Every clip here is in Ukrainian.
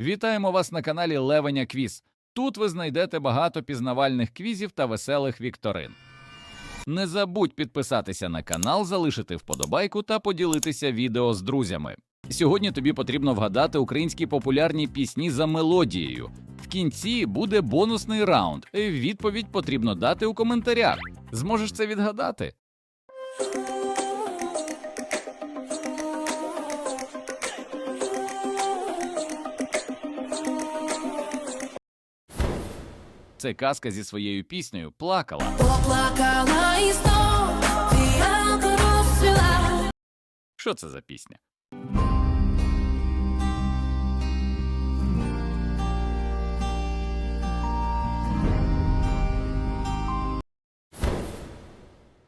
Вітаємо вас на каналі Левеня Квіз. Тут ви знайдете багато пізнавальних квізів та веселих вікторин. Не забудь підписатися на канал, залишити вподобайку та поділитися відео з друзями. Сьогодні тобі потрібно вгадати українські популярні пісні за мелодією. В кінці буде бонусний раунд. Відповідь потрібно дати у коментарях. Зможеш це відгадати? Це казка зі своєю піснею плакала. Поплакала і знов фіалка розцвіла. Що це за пісня?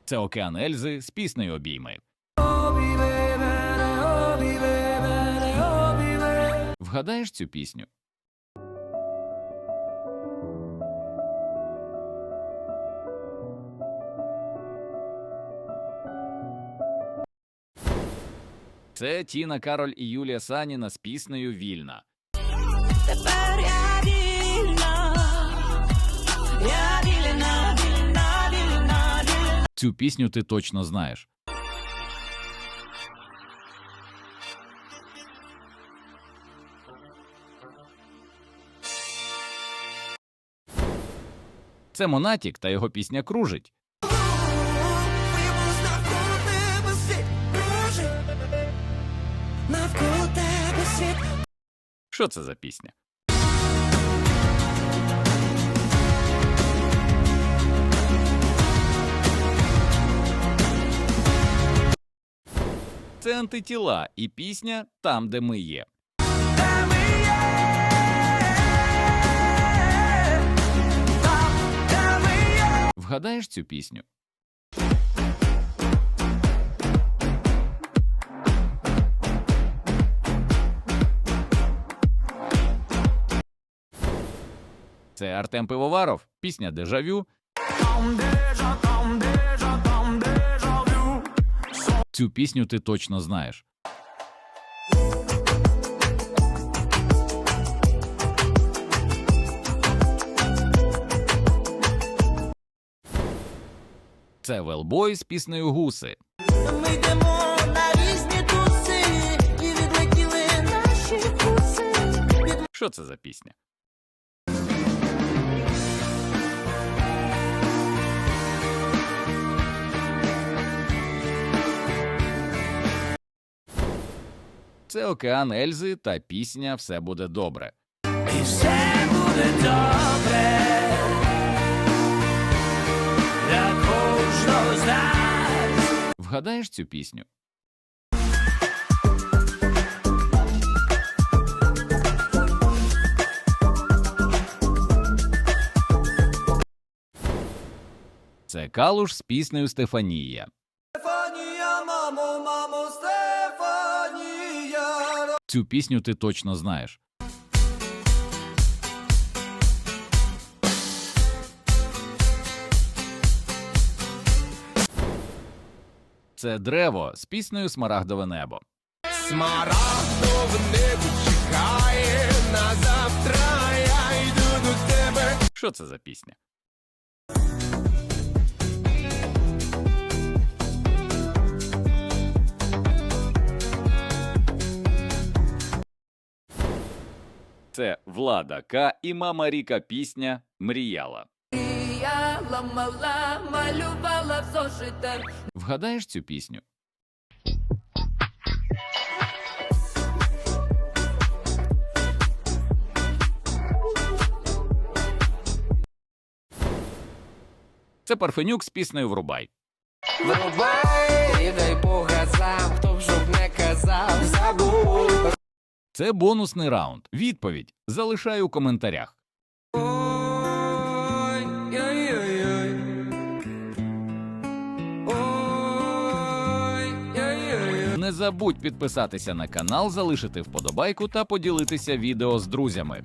Це океан Ельзи з піснею обійми. Вгадаєш цю пісню? Це Тіна Кароль і Юлія Саніна з піснею Вільна. Тепер я вільна. Я вільна, вільна, вільна, вільна. Цю пісню ти точно знаєш. Це Монатік та його пісня кружить. Що це за пісня? Це антитіла і пісня Там, де ми є. Вгадаєш цю пісню? Це Артем Пивоваров, пісня Дежавю. Цю пісню ти точно знаєш. Це Велбой з піснею Гуси. Ми йдемо на різні туси, і відлетіли наші куси. Що це за пісня? Це океан Ельзи та пісня Все буде добре. І все буде добре. Для кожного з нас. Вгадаєш цю пісню? Це Калуш з піснею Стефанія. Стефанія, мамо, мамо. Цю пісню ти точно знаєш. Це Древо з піснею Смарагдове небо. Смарагдове небо чекає на завтра, я йду до тебе. Що це за пісня? Це Влада К і мама Ріка пісня Мріяла. Я ламала, малювала в зошитах. Вгадаєш цю пісню? Це Парфенюк з піснею Врубай. Врубай, і дай Бога сам, хто б щоб не казав, забудь. Це бонусний раунд. Відповідь залишай у коментарях. Не забудь підписатися на канал, залишити вподобайку та поділитися відео з друзями.